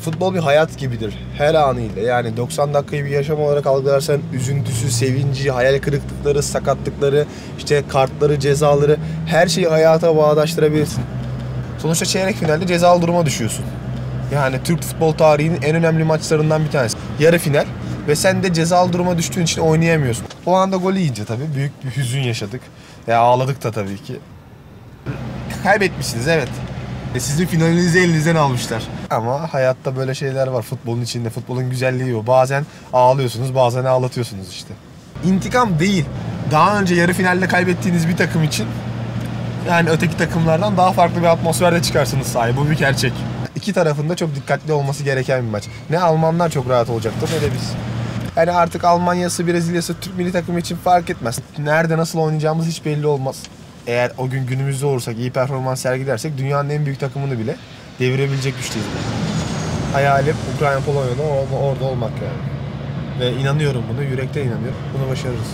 Futbol bir hayat gibidir. Her anıyla. Yani 90 dakikayı bir yaşam olarak algılarsan üzüntüsü, sevinci, hayal kırıklıkları, sakatlıkları, işte kartları, cezaları her şeyi hayata bağdaştırabilirsin. Sonuçta çeyrek finalde cezalı duruma düşüyorsun. Yani Türk futbol tarihinin en önemli maçlarından bir tanesi. Yarı final ve sen de cezalı duruma düştüğün için oynayamıyorsun. O anda gol yiyince tabii büyük bir hüzün yaşadık. Ve ağladık da tabii ki. Kaybetmişsiniz evet. E sizin finalinizi elinizden almışlar. Ama hayatta böyle şeyler var. Futbolun içinde. Futbolun güzelliği o. Bazen ağlıyorsunuz, bazen ağlatıyorsunuz işte. İntikam değil. Daha önce yarı finalde kaybettiğiniz bir takım için yani öteki takımlardan daha farklı bir atmosferde çıkarsınız sahaya. Bu bir gerçek. İki tarafında çok dikkatli olması gereken bir maç. Ne Almanlar çok rahat olacaktır ne de biz. Yani artık Almanya'sı, Brezilya'sı, Türk milli takımı için fark etmez. Nerede nasıl oynayacağımız hiç belli olmaz. Eğer o gün günümüzde olursak, iyi performans sergilersek dünyanın en büyük takımını bile devirebilecek güçteyiz. Hayalim Ukrayna Polonya'da orada olmak yani. Ve inanıyorum bunu, yürekten inanıyorum. Bunu başarırız.